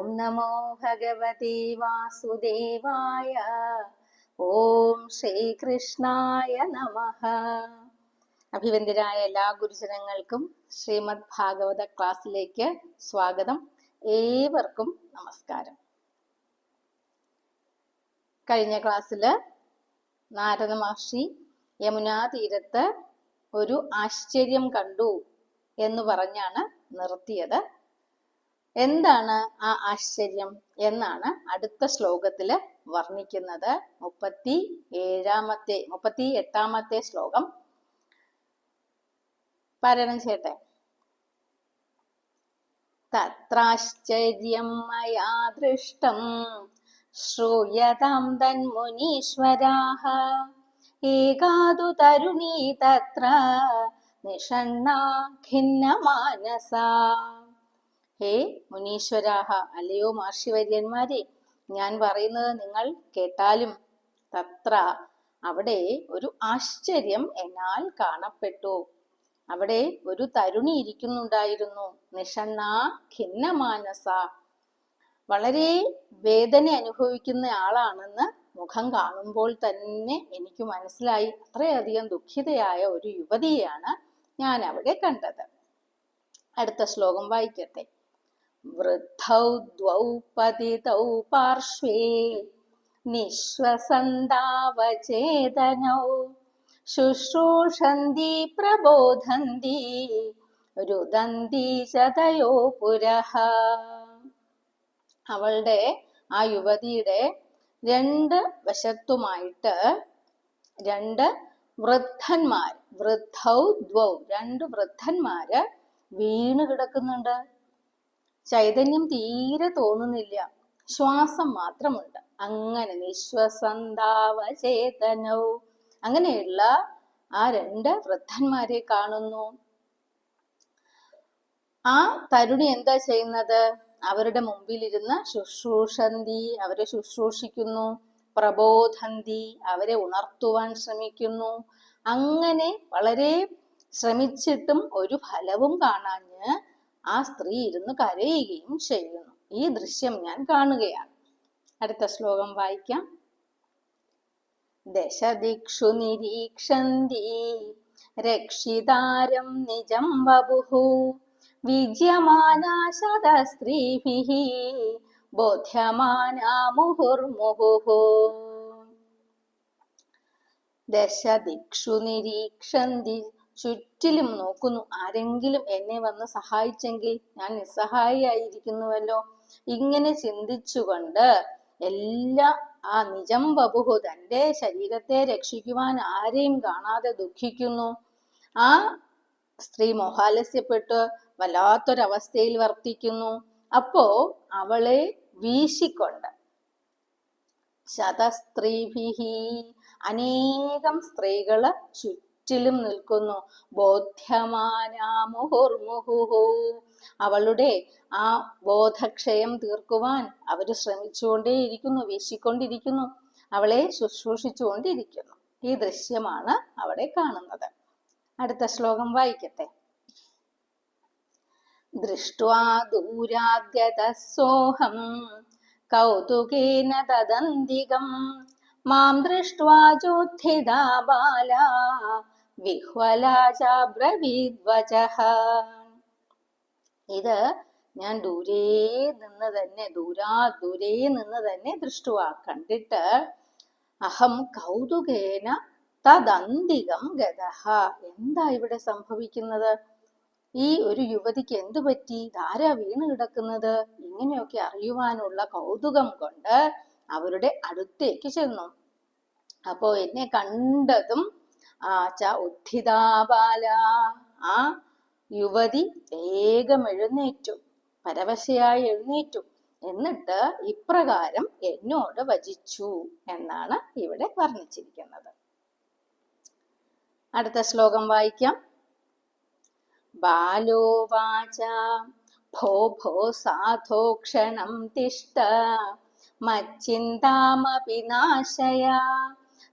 ഓം നമോ ഭഗവതി വാസുദേവായ ഓം ശ്രീകൃഷ്ണായ നമ അഭിവന്ദ്യരായ എല്ലാ ഗുരുജനങ്ങൾക്കും ശ്രീമദ് ഭാഗവത ക്ലാസ്സിലേക്ക് സ്വാഗതം. ഏവർക്കും നമസ്കാരം. കഴിഞ്ഞ ക്ലാസ്സിൽ നാരദ മഹർഷി യമുനാ തീരത്ത് ഒരു ആശ്ചര്യം കണ്ടു എന്ന് പറഞ്ഞാണ് നിർത്തിയത്. എന്താണ് ആ ആശ്ചര്യം എന്നാണ് അടുത്ത ശ്ലോകത്തിൽ വർണിക്കുന്നത്. മുപ്പത്തി ഏഴാമത്തെ മുപ്പത്തി എട്ടാമത്തെ ശ്ലോകം. പാരായണം ചെയ്യട്ടെ. തത്രാശ്ചര്യം മയാ ദൃഷ്ടം. ഏകാതു തരുണീ തത്ര നിഷണ്ണാ ഖിന്നമാനസാ. ഹേ മുനീശ്വരാഹ അല്ലയോ മഹർഷിവര്യന്മാരെ ഞാൻ പറയുന്നത് നിങ്ങൾ കേട്ടാലും തത്ര. അവിടെ ഒരു ആശ്ചര്യം എന്നാൽ കാണപ്പെട്ടു. അവിടെ ഒരു തരുണി ഇരിക്കുന്നുണ്ടായിരുന്നു. നിഷണ്ണ ഖിന്നമാനസ. വളരെ വേദന അനുഭവിക്കുന്ന ആളാണെന്ന് മുഖം കാണുമ്പോൾ തന്നെ എനിക്ക് മനസ്സിലായി. അത്രയധികം ദുഃഖിതയായ ഒരു യുവതിയെയാണ് ഞാൻ അവിടെ കണ്ടത്. അടുത്ത ശ്ലോകം വായിക്കട്ടെ. വൃദ്ധൗ ദ്വൗ പതിതൗ പാർശ്വേ നിശ്വസന്താവചേതനൗ ശുശ്രൂഷന്തി പ്രബോധന്തി രുദന്തി ചതയോ പുരഃ അവളുടെ ആ യുവതിയുടെ രണ്ട് വശത്തുമായിട്ട് രണ്ട് വൃദ്ധന്മാർ വൃദ്ധൗ ദ്വൗ രണ്ട് വൃദ്ധന്മാര് വീണ് കിടക്കുന്നുണ്ട്. ചൈതന്യം തീരെ തോന്നുന്നില്ല. ശ്വാസം മാത്രമുണ്ട്. അങ്ങനെ നിശ്വസന്താവചേതനവും അങ്ങനെയുള്ള ആ രണ്ട് വൃദ്ധന്മാരെ കാണുന്നു. ആ തരുണി എന്താ ചെയ്യുന്നത്? അവരുടെ മുമ്പിലിരുന്ന് ശുശ്രൂഷന്തി അവരെ ശുശ്രൂഷിക്കുന്നു. പ്രബോധന്തി അവരെ ഉണർത്തുവാൻ ശ്രമിക്കുന്നു. അങ്ങനെ വളരെ ശ്രമിച്ചിട്ടും ഒരു ഫലവും കാണാഞ്ഞ് ആ സ്ത്രീ ഇരുന്ന് കരയുകയും ചെയ്യുന്നു. ഈ ദൃശ്യം ഞാൻ കാണുകയാണ്. അടുത്ത ശ്ലോകം വായിക്കാം. ദശദിക്ഷു നിരീക്ഷന്തി. രക്ഷിതാരം നിജം വപുഹു. വിജ്യമാനാ ബോധ്യമാനാമുഹുർമുഹു ബോധ്യമാനാ മുഹുർമുഹുः ദശദിക്ഷു നിരീക്ഷന്തി. ചുറ്റിലും നോക്കുന്നു. ആരെങ്കിലും എന്നെ വന്ന് സഹായിച്ചെങ്കിൽ ഞാൻ നിസ്സഹായിയായിരിക്കുന്നുവല്ലോ. ഇങ്ങനെ ചിന്തിച്ചുകൊണ്ട് എല്ലാ ആ നിജം ബബുഹു തന്റെ ശരീരത്തെ രക്ഷിക്കുവാൻ ആരെയും കാണാതെ ദുഃഖിക്കുന്നു. ആ സ്ത്രീ മോഹാലസ്യപ്പെട്ട് വല്ലാത്തൊരവസ്ഥയിൽ വർത്തിക്കുന്നു. അപ്പോ അവളെ വീശിക്കൊണ്ട് ശതസ്ത്രീഭിഹി അനേകം സ്ത്രീകൾ ചുറ്റിലും നിൽക്കുന്നു. ബോധ്യമാനാമുഹുർമുഹുഹു. അവളുടെ ആ ബോധക്ഷയം തീർക്കുവാൻ അവർ ശ്രമിച്ചുകൊണ്ടേയിരിക്കുന്നു വീശിക്കൊണ്ടിരിക്കുന്നു. അവളെ ശുശ്രൂഷിച്ചുകൊണ്ടിരിക്കുന്നു. ഈ ദൃശ്യമാണ് അവിടെ കാണുന്നത്. അടുത്ത ശ്ലോകം വായിക്കട്ടെ. ദൃഷ്ട്വാ കൗതുകേന തദന്തികം. മാം ദൃഷ്ട്വാ ചോത്ഥിതാ ബാല വിഹ്വലാചാബ്രവീദ്വചഃ ഇത് ഞാൻ ദൂരേ നിന്ന് തന്നെ ദൂരാ ദൂരേ നിന്ന് തന്നെ ദൃഷ്ടുവാ കണ്ടിട്ട് അഹം കൗതുകേന തദന്തികം ഗതഹ. എന്താ ഇവിടെ സംഭവിക്കുന്നത്? ഈ ഒരു യുവതിക്ക് എന്തു പറ്റി ധാരാ വീണ് കിടക്കുന്നത്? ഇങ്ങനെയൊക്കെ അറിയുവാനുള്ള കൗതുകം കൊണ്ട് അവരുടെ അടുത്തേക്ക് ചെന്നു. അപ്പോ എന്നെ കണ്ടതും ആ ച ഉദ്ധിതാബാല ആ യുവതി വേഗം എഴുന്നേറ്റു പരവശയായി എഴുന്നേറ്റു. എന്നിട്ട് ഇപ്രകാരം എന്നോട് വചിച്ചു എന്നാണ് ഇവിടെ വർണിച്ചിരിക്കുന്നത്. അടുത്ത ശ്ലോകം വായിക്കാം. ബാലോ ബാലോവാച ഭോ ഭോ സാധോക്ഷണം തിഷ്ട നാശയ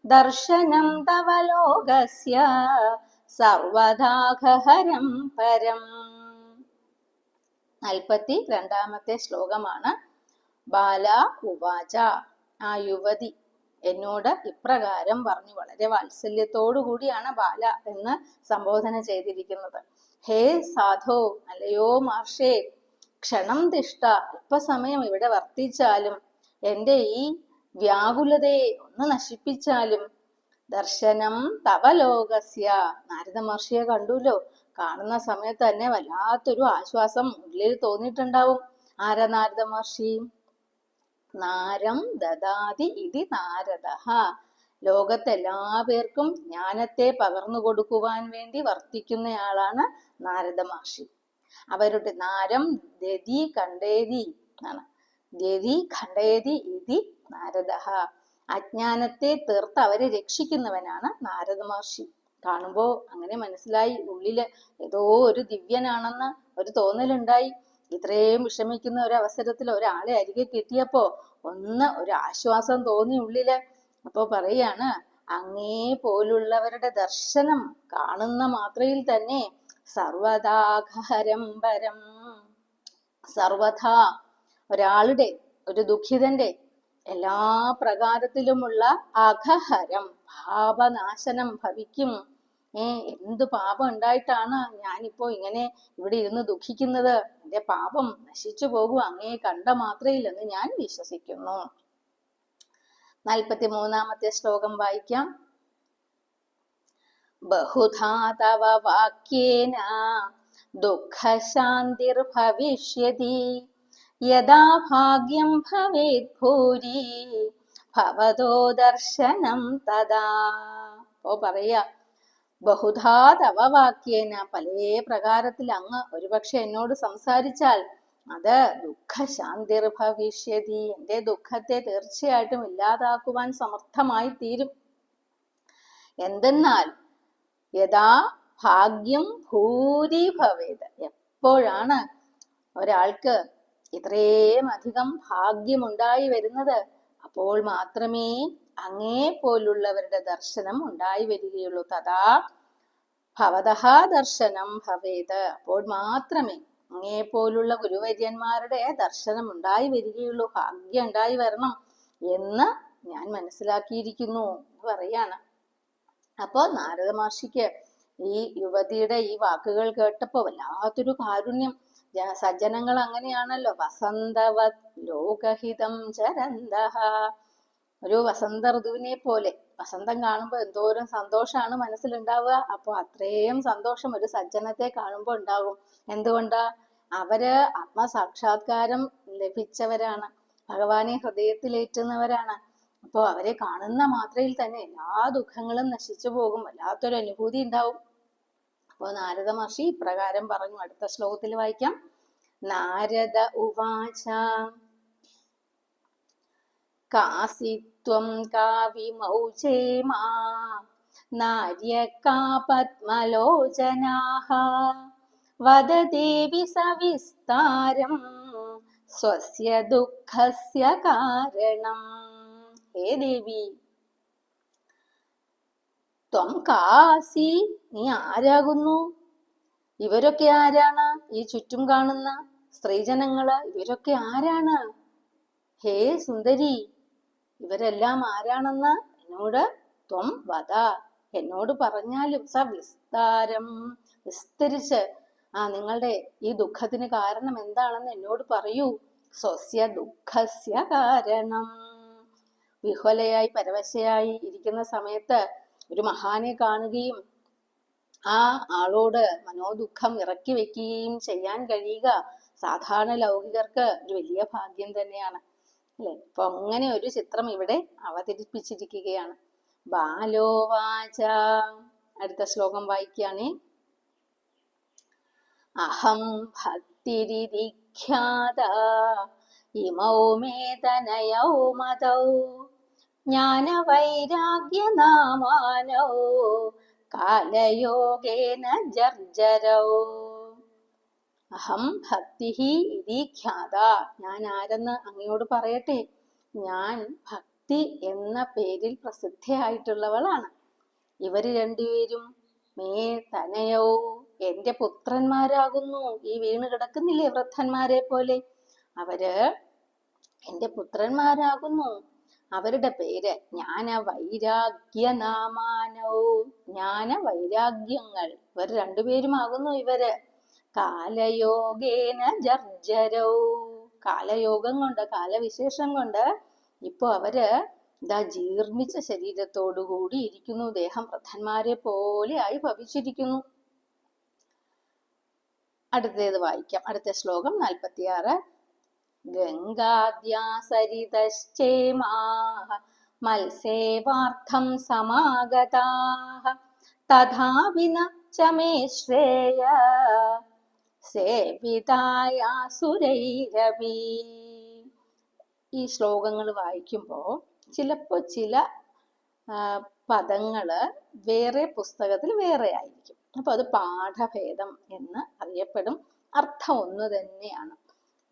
ദർശനം തവ ലോകസ്യ സർവദാഘഹരം പരം. നാൽപ്പത്തി രണ്ടാമത്തെ ശ്ലോകമാണ് ബാല ഉവാച ആ യുവതി എന്നോട് ഇപ്രകാരം പറഞ്ഞു. വളരെ വാത്സല്യത്തോടു കൂടിയാണ് ബാല എന്ന് സംബോധന ചെയ്തിരിക്കുന്നത്. ഹേ സാധോ അല്ലയോ മാർഷേ ക്ഷണം തിഷ്ട അല്പസമയം ഇവിടെ വർത്തിച്ചാലും എന്റെ ഈ വ്യാകുലതയെ ഒന്ന് നശിപ്പിച്ചാലും ദർശനം തവലോകസ്യ നാരദ മഹർഷിയെ കണ്ടുല്ലോ. കാണുന്ന സമയത്ത് തന്നെ വല്ലാത്തൊരു ആശ്വാസം ഉള്ളിൽ തോന്നിയിട്ടുണ്ടാവും. ആരാ നാരദ മഹർഷി? നാരം ദദാതി ഇതി നാരദ. ലോകത്തെല്ലാ പേർക്കും ജ്ഞാനത്തെ പകർന്നു കൊടുക്കുവാൻ വേണ്ടി വർത്തിക്കുന്നയാളാണ് നാരദ മഹർഷി. അവരുടെ നാരം ദതി കണ്ടേതി എന്നാണ്. ദതി ഖണ്ഡയതി ഇതി നാരദ. അജ്ഞാനത്തെ തീർത്ത് അവരെ രക്ഷിക്കുന്നവനാണ് നാരദ മഹർഷി. കാണുമ്പോ അങ്ങനെ മനസ്സിലായി ഉള്ളിൽ ഏതോ ഒരു ദിവ്യനാണെന്ന് ഒരു തോന്നലുണ്ടായി. ഇത്രയും വിഷമിക്കുന്ന ഒരു അവസരത്തിൽ ഒരാളെ അരികെ കിട്ടിയപ്പോ ഒന്ന് ഒരു ആശ്വാസം തോന്നി ഉള്ളിൽ. അപ്പോൾ പറയാണ് അങ്ങേ പോലുള്ളവരുടെ ദർശനം കാണുന്ന മാത്രയിൽ തന്നെ സർവതാഘഹരംബരം സർവഥാ ഒരാളുടെ ഒരു ദുഃഖിതന്റെ എല്ലാ പ്രകാരത്തിലുമുള്ള അഘഹരം പാപനാശനം ഭവിക്കും. ഏ എന്ത് പാപം ഉണ്ടായിട്ടാണ് ഞാനിപ്പോ ഇങ്ങനെ ഇവിടെ ഇരുന്ന് ദുഃഖിക്കുന്നത്? എന്റെ പാപം നശിച്ചു പോകും അങ്ങേ കണ്ട മാത്രയില്ലെന്ന് ഞാൻ വിശ്വസിക്കുന്നു. നാൽപ്പത്തി മൂന്നാമത്തെ ശ്ലോകം വായിക്കാം. ബഹുധാ തവ വാക്യേന ദുഃഖശാന്തിർഭവിഷ്യതി യഥാ ഭാഗ്യം ഭവേത് ഭൂരി ഭവതോ ദർശനം തഥാ ഓ പറയാ ബഹുധാ തവ വാക്യേന പല പ്രകാരത്തിൽ അങ്ങ് ഒരുപക്ഷെ എന്നോട് സംസാരിച്ചാൽ അത് ദുഃഖശാന്തിർ ഭവിഷ്യതി എന്റെ ദുഃഖത്തെ തീർച്ചയായിട്ടും ഇല്ലാതാക്കുവാൻ സമർത്ഥമായി തീരും. എന്തെന്നാൽ യഥാ ഭാഗ്യം ഭൂരി ഭവേത്. എപ്പോഴാണ് ഒരാൾക്ക് ഇത്രയും അധികം ഭാഗ്യമുണ്ടായി വരുന്നത്. അപ്പോൾ മാത്രമേ അങ്ങേ പോലുള്ളവരുടെ ദർശനം ഉണ്ടായി വരികയുള്ളൂ. തഥാ ഭവതഹ ദർശനം ഭവേത്. അപ്പോൾ മാത്രമേ അങ്ങേ പോലുള്ള ഗുരുവര്യന്മാരുടെ ദർശനം ഉണ്ടായി വരികയുള്ളൂ. ഭാഗ്യം ഉണ്ടായി വരണം എന്ന് ഞാൻ മനസ്സിലാക്കിയിരിക്കുന്നു എന്ന് പറയാണ്. അപ്പോ നാരദ മഹർഷിക്ക് ഈ യുവതിയുടെ ഈ വാക്കുകൾ കേട്ടപ്പോ വല്ലാത്തൊരു കാരുണ്യം സജ്ജനങ്ങൾ അങ്ങനെയാണല്ലോ വസന്തവത് ലോകഹിതം ചരന്ത ഒരു വസന്ത ഋതുവിനെ പോലെ വസന്തം കാണുമ്പോൾ എന്തോരം സന്തോഷമാണ് മനസ്സിലുണ്ടാവുക. അപ്പോൾ അത്രയും സന്തോഷം ഒരു സജ്ജനത്തെ കാണുമ്പോൾ ഉണ്ടാകും എന്തുകൊണ്ടാ? അവർ ആത്മസാക്ഷാത്കാരം ലഭിച്ചവരാണ്. ഭഗവാനെ ഹൃദയത്തിലേറ്റുന്നവരാണ്. അപ്പോൾ അവരെ കാണുന്ന മാത്രയിൽ തന്നെ എല്ലാ ദുഃഖങ്ങളും നശിച്ചു പോകും. വല്ലാത്തൊരു അനുഭൂതി ഉണ്ടാവും. അപ്പോൾ നാരദ മഹർഷി ഇപ്രകാരം പറഞ്ഞു അടുത്ത ശ്ലോകത്തിൽ വായിക്കാം. നാരദ ഉവാച കാസിത്വം കാവിമൗചേമാ നാര്യകാ പത്മലോചനാഹ വദ ദേവി സവിസ്താരം സ്വസ്യ ദുഃഖസ്യ കാരണം. ഹേ ദേവി ത്വം കാസി നീ ആരാകുന്നു? ഇവരൊക്കെ ആരാണ്? ഈ ചുറ്റും കാണുന്ന സ്ത്രീജനങ്ങൾ ഇവരൊക്കെ ആരാണ്? ഹേ സുന്ദരി ഇവരെല്ലാം ആരാണെന്ന് എന്നോട് ത്വം വധ. എന്നോട് പറഞ്ഞാലും സ വിസ്താരം വിസ്തരിച്ച്. ആ നിങ്ങളുടെ ഈ ദുഃഖത്തിന് കാരണം എന്താണെന്ന് എന്നോട് പറയൂ. സ്വസ്യ ദുഃഖസ്യ കാരണം. വിഹ്വലയായി പരവശയായി ഇരിക്കുന്ന സമയത്ത് ഒരു മഹാനെ കാണുകയും ആ ആളോട് മനോദുഃഖം ഇറക്കി വെക്കുകയും ചെയ്യാൻ കഴിയുക സാധാരണ ലൗകികർക്ക് ഒരു വലിയ ഭാഗ്യം തന്നെയാണ്. അല്ലെ? അപ്പൊ അങ്ങനെ ഒരു ചിത്രം ഇവിടെ അവതരിപ്പിച്ചിരിക്കുകയാണ്. ബാലോവാച അടുത്ത ശ്ലോകം വായിക്കുകയാണ്. അഹം ഭക്തിരിഖ്യാത ഇമൗ മേ തനയൗ മതൗ ജ്ഞാനവൈരാഗ്യനാമാനോ കാലയോഗേന ജർജരൗ. അഹം ഭക്തിഹി ഇതി ഖ്യാത. ഞാൻ ആരെന്ന് അങ്ങയോട് പറയട്ടെ? ഞാൻ ഭക്തി എന്ന പേരിൽ പ്രസിദ്ധയായിട്ടുള്ളവളാണ്. ഇവർ രണ്ടുപേരും മേ തനയോ എന്റെ പുത്രന്മാരാകുന്നു. ഈ വീണ് കിടക്കുന്നില്ലേ വൃദ്ധന്മാരെ പോലെ? അവർ എന്റെ പുത്രന്മാരാകുന്നു. അവരുടെ പേര് ജ്ഞാന വൈരാഗ്യനാമാനോ ജ്ഞാന വൈരാഗ്യങ്ങൾ ഇവർ രണ്ടുപേരുമാകുന്നു ഇവർ. കാലയോഗേന ജർജരോ. കാലയോഗം കൊണ്ട് കാലവിശേഷം കൊണ്ട് ഇപ്പൊ അവർ ഇതാ ജീർണിച്ച ശരീരത്തോടു കൂടി ഇരിക്കുന്നു. ദേഹം പ്രധാന്മാരെ പോലെ ആയി ഭവിച്ചിരിക്കുന്നു. അടുത്തേത് വായിക്കാം. അടുത്ത ശ്ലോകം നാൽപ്പത്തിയാറ്. ഗംഗാദ്യാസരിതശ്ചേമാः മത്സേവാർത്ഥം സമാഗതാः തഥാപി ന ച മേ ശ്രേയ സേവിതായാസുരൈരവി ഈ ശ്ലോകങ്ങൾ വായിക്കുമ്പോൾ ചിലപ്പോൾ ചില പദങ്ങൾ വേറെ പുസ്തകത്തിൽ വേറെ ആയിരിക്കും. അപ്പോൾ അത് പാഠഭേദം എന്ന് അറിയപ്പെടും. അർത്ഥം ഒന്ന് തന്നെയാണ്.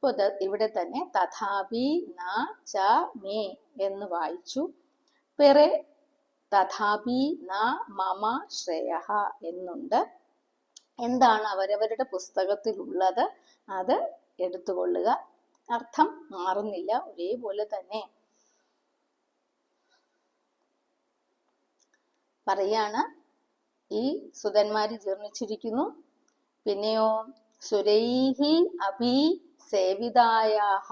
അപ്പൊ ഇത് ഇവിടെ തന്നെ തഥാപി ന ച മേ എന്ന് വായിച്ചു. വേറെ തഥാപി ന മമ ശ്രേയ എന്നുണ്ട്. എന്താണ് അവരവരുടെ പുസ്തകത്തിലുള്ളത്? അത് എടുത്തുകൊള്ളുക. അർത്ഥം മാറുന്നില്ല. ഒരേപോലെ തന്നെ പറയാണ്. ഈ സുതന്മാര് ജീർണിച്ചിരിക്കുന്നു. പിന്നെയോ സുരൈഹി അഭി സേവിതായാഹ.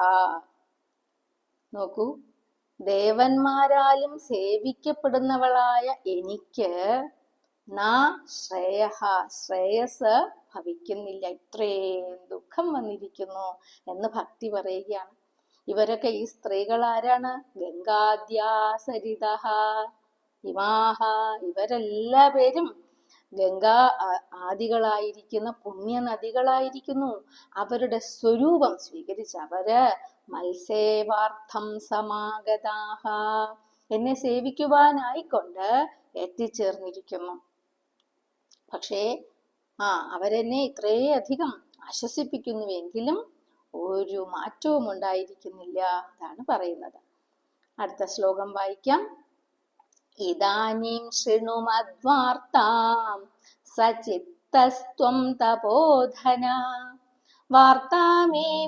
നോക്കൂ. ദേവന്മാരാലും സേവിക്കപ്പെടുന്നവളായ എനിക്ക് നാ ശ്രേയ ശ്രേയസ് ഭവിക്കുന്നില്ല. ഇത്രയും ദുഃഖം വന്നിരിക്കുന്നു എന്ന് ഭക്തി പറയുകയാണ്. ഇവരൊക്കെ ഈ സ്ത്രീകൾ ആരാണ് ഗംഗാദ്യാസരിത ഇമാഹ ഇവരെല്ലാ പേരും ഗംഗാ ആദികളായിരിക്കുന്ന പുണ്യ നദികളായിരിക്കുന്നു അവരുടെ സ്വരൂപം സ്വീകരിച്ച് അവർ മത്സേവാർത്ഥം സമാഗതാഹ. എന്നെ സേവിക്കുവാനായിക്കൊണ്ട് എത്തിച്ചേർന്നിരിക്കുന്നു. പക്ഷേ ആ അവരെന്നെ ഇത്രയധികം ആശ്വസിപ്പിക്കുന്നുവെങ്കിലും ഒരു മാറ്റവും ഉണ്ടായിരിക്കുന്നില്ല എന്നാണ് പറയുന്നത്. അടുത്ത ശ്ലോകം വായിക്കാം. ഇതാനീം ശൃണുമദ്വാർത്താം സചിത്തസ്ത്വം തപോധന. വാർത്താമേ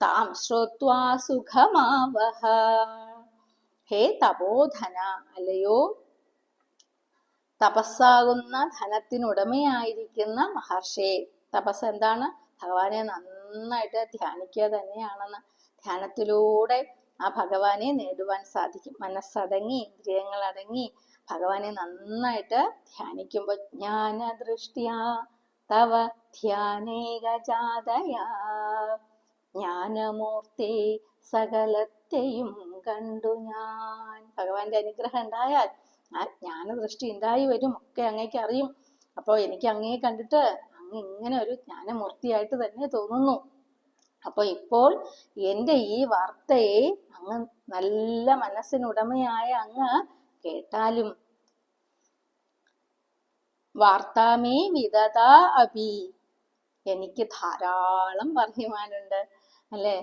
താം ശ്രുത്വാ സുഖമാവഹ. ഹേ തപോധന അല്ലയോ? തപസ്സാകുന്ന ധനത്തിനുടമയായിരിക്കുന്ന മഹർഷേ തപസ് എന്താണ്? ഭഗവാനെ നന്നായിട്ട് ധ്യാനിക്കുക തന്നെയാണെന്ന് ധ്യാനത്തിലൂടെ ആ ഭഗവാനെ നേടുവാൻ സാധിക്കും. മനസ്സടങ്ങി ഇന്ദ്രിയങ്ങൾ അടങ്ങി ഭഗവാനെ നന്നായിട്ട് ധ്യാനിക്കുമ്പോൾ ജ്ഞാന ദൃഷ്ടിയാ തവ ധ്യാനേകജാതയാ ജ്ഞാനമൂർത്തി സകലത്തെയും കണ്ടു ഞാൻ. ഭഗവാന്റെ അനുഗ്രഹം ഉണ്ടായാൽ ആ ജ്ഞാനദൃഷ്ടി ഉണ്ടായി വരും ഒക്കെ അങ്ങേക്ക് അറിയും. അപ്പോൾ എനിക്ക് അങ്ങേ കണ്ടിട്ട് അങ്ങ് ഇങ്ങനെ ഒരു ജ്ഞാനമൂർത്തിയായിട്ട് തന്നെ തോന്നുന്നു. അപ്പൊ ഇപ്പോൾ എന്റെ ഈ വാർത്തയെ അങ്ങ് നല്ല മനസ്സിനുടമയായ അങ്ങ് കേട്ടാലും. വാർത്താമേ വിദത അഭി. എനിക്ക് ധാരാളം പറയുവാനുണ്ട് അല്ലെ?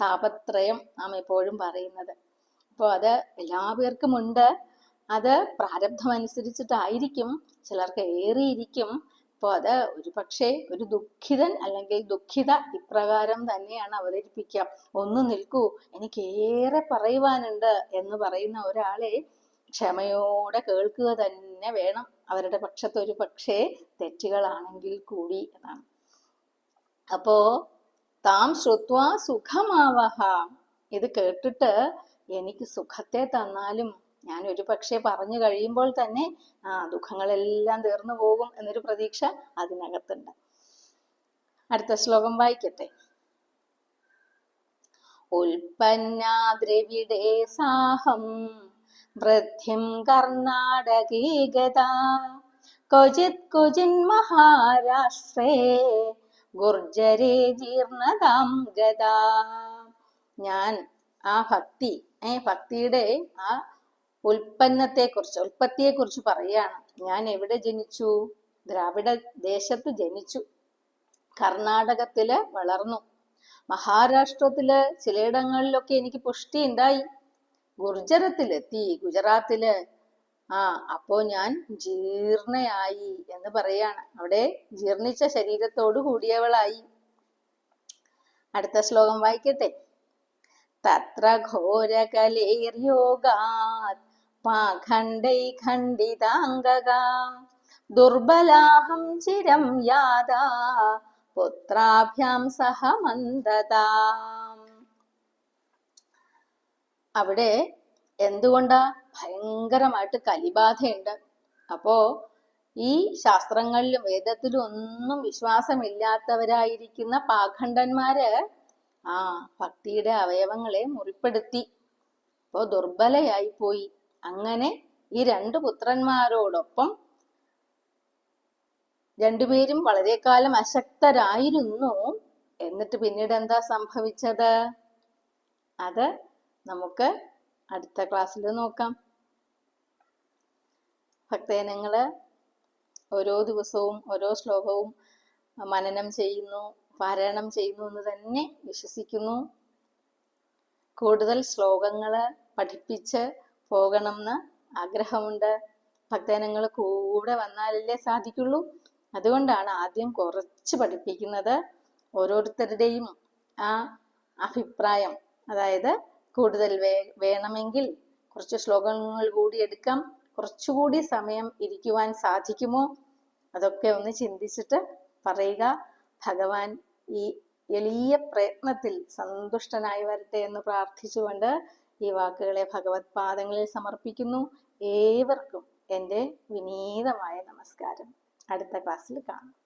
താപത്രയം നാം എപ്പോഴും പറയുന്നത്. അപ്പോൾ അത് എല്ലാവർക്കും ഉണ്ട് അത് പ്രാരബ്ധം അനുസരിച്ചിട്ടായിരിക്കും ചിലർക്ക് ഏറിയിരിക്കും. അപ്പോൾ അത് ഒരു പക്ഷേ ഒരു ദുഃഖിതൻ അല്ലെങ്കിൽ ദുഃഖിത ഇപ്രകാരം തന്നെയാണ് അവതരിപ്പിക്കുക. ഒന്ന് നിൽക്കൂ എനിക്ക് ഏറെ പറയുവാനുണ്ട് എന്ന് പറയുന്ന ഒരാളെ ക്ഷമയോടെ കേൾക്കുക തന്നെ വേണം. അവരുടെ പക്ഷത്ത് ഒരു പക്ഷേ തെറ്റുകളാണെങ്കിൽ കൂടി എന്നാണ്. അപ്പോ താം ശ്രുത്വ സുഖമാവഹ ഇത് കേട്ടിട്ട് എനിക്ക് സുഖത്തെ തന്നാലും ഞാൻ ഒരു പക്ഷേ പറഞ്ഞു കഴിയുമ്പോൾ തന്നെ ആ ദുഃഖങ്ങളെല്ലാം തീർന്നു പോകും എന്നൊരു പ്രതീക്ഷ അതിനകത്തുണ്ട്. അടുത്ത ശ്ലോകം വായിക്കട്ടെ. ഉൽപ്പന്നാദ്രവിടേ സാഹം വൃദ്ധിം കർണാടകീ ഗതാ ക്വചിത് കുജിൻ മഹാരാഷ്ട്രേ ഗുർജരേ ജീർണതാം ഗതാ. ഞാൻ ആ ഭക്തി ഏ ഭക്തിയുടെ ആ ഉൽപ്പന്നത്തെ കുറിച്ച് ഉൽപ്പത്തിയെ കുറിച്ച് പറയുകയാണ്. ഞാൻ എവിടെ ജനിച്ചു? ദ്രാവിഡ ദേശത്ത് ജനിച്ചു. കർണാടകത്തിൽ വളർന്നു. മഹാരാഷ്ട്രത്തിൽ ചിലയിടങ്ങളിലൊക്കെ എനിക്ക് പുഷ്ടി ഉണ്ടായി ഗുർജരത്തിലെത്തി ഗുജറാത്തിൽ. ആ അപ്പോ ഞാൻ ജീർണയായി എന്ന് പറയാണ് അവിടെ ജീർണിച്ച ശരീരത്തോടു കൂടിയവളായി. അടുത്ത ശ്ലോകം വായിക്കട്ടെ. തത്ര ഘോരകലേർയോഗാത് പാഖണ്ഡൈ ഖണ്ഡിതാംഗകാം. ദുർബലാഹം ചിരം യാതാ പുത്രാഭ്യാം സഹ മന്ദതാം. അവിടെ എന്തുകൊണ്ടാ ഭയങ്കരമായിട്ട് കലിബാധയുണ്ട്? അപ്പോ ഈ ശാസ്ത്രങ്ങളിലും വേദത്തിലും ഒന്നും വിശ്വാസമില്ലാത്തവരായിരിക്കുന്ന പാഖണ്ഡന്മാര് ആ ഭക്തിയുടെ അവയവങ്ങളെ മുറിപ്പെടുത്തി. അപ്പോ ദുർബലയായി പോയി. അങ്ങനെ ഈ രണ്ട് പുത്രന്മാരോടൊപ്പം രണ്ടുപേരും വളരെ കാലം അശക്തരായിരുന്നു. എന്നിട്ട് പിന്നീട് എന്താ സംഭവിച്ചത്? അത് നമുക്ക് അടുത്ത ക്ലാസ്സിൽ നോക്കാം. ഭക്തജനങ്ങൾ ഓരോ ദിവസവും ഓരോ ശ്ലോകവും മനനം ചെയ്യുന്നു പാരായണം ചെയ്യുന്നു എന്ന് തന്നെ വിശ്വസിക്കുന്നു. കൂടുതൽ ശ്ലോകങ്ങൾ പഠിപ്പിച്ച് പോകണമെന്ന് ആഗ്രഹമുണ്ട്. ഭക്തജനങ്ങൾ കൂടെ വന്നാലല്ലേ സാധിക്കുള്ളൂ. അതുകൊണ്ടാണ് ആദ്യം കുറച്ച് പഠിപ്പിക്കുന്നത് ഓരോരുത്തരുടെയും ആ അഭിപ്രായം. അതായത് കൂടുതൽ വേ വേണമെങ്കിൽ കുറച്ച് ശ്ലോകങ്ങൾ കൂടി എടുക്കാം. കുറച്ചുകൂടി സമയം ഇരിക്കുവാൻ സാധിക്കുമോ? അതൊക്കെ ഒന്ന് ചിന്തിച്ചിട്ട് പറയുക. ഭഗവാൻ ഈ എളിയ പ്രയത്നത്തിൽ സന്തുഷ്ടനായി വരട്ടെ എന്ന് പ്രാർത്ഥിച്ചുകൊണ്ട് ഈ വാക്കുകളെ ഭഗവത് പാദങ്ങളിൽ സമർപ്പിക്കുന്നു. ഏവർക്കും എന്റെ വിനീതമായ നമസ്കാരം. അടുത്ത ക്ലാസ്സിൽ കാണാം.